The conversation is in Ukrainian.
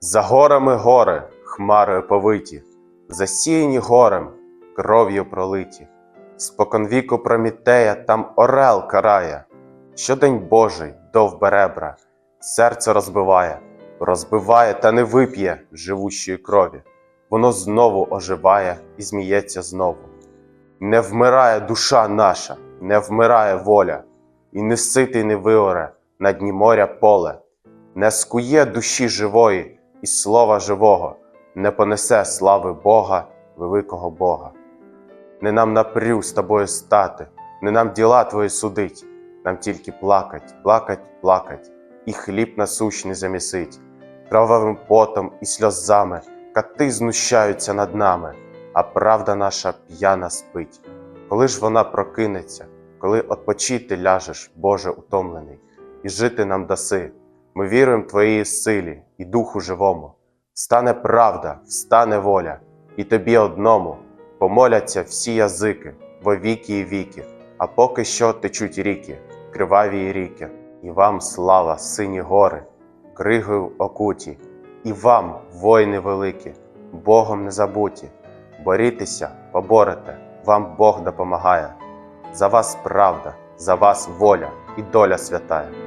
За горами гори, хмарою повиті, засіяні горем, кров'ю пролиті. Споконвіку Промітея там орел карає, щодень Божий дов беребра, серце розбиває, розбиває та не вип'є живущої крові. Воно знову оживає і зміється знову. Не вмирає душа наша, не вмирає воля, і не ситий не виоре на дні моря поле, не скує душі живої і слова живого, не понесе слави Бога, великого Бога. Не нам напрю з тобою стати, не нам діла твої судить, нам тільки плакать, плакать, плакать, і хліб насущний замісить, кровавим потом і сльозами кати знущаються над нами, а правда наша п'яна спить. Коли ж вона прокинеться, коли отпочити ляжеш, Боже утомлений, і жити нам даси, ми віруємо Твоїй силі і духу живому. Встане правда, встане воля, і тобі одному помоляться всі язики во віки і віки, а поки що течуть ріки, криваві ріки, і вам слава, сині гори, кригою окуті, і вам, воїни великі, Богом не забуті, борітеся, поборете, вам Бог допомагає. За вас правда, за вас воля і доля святая.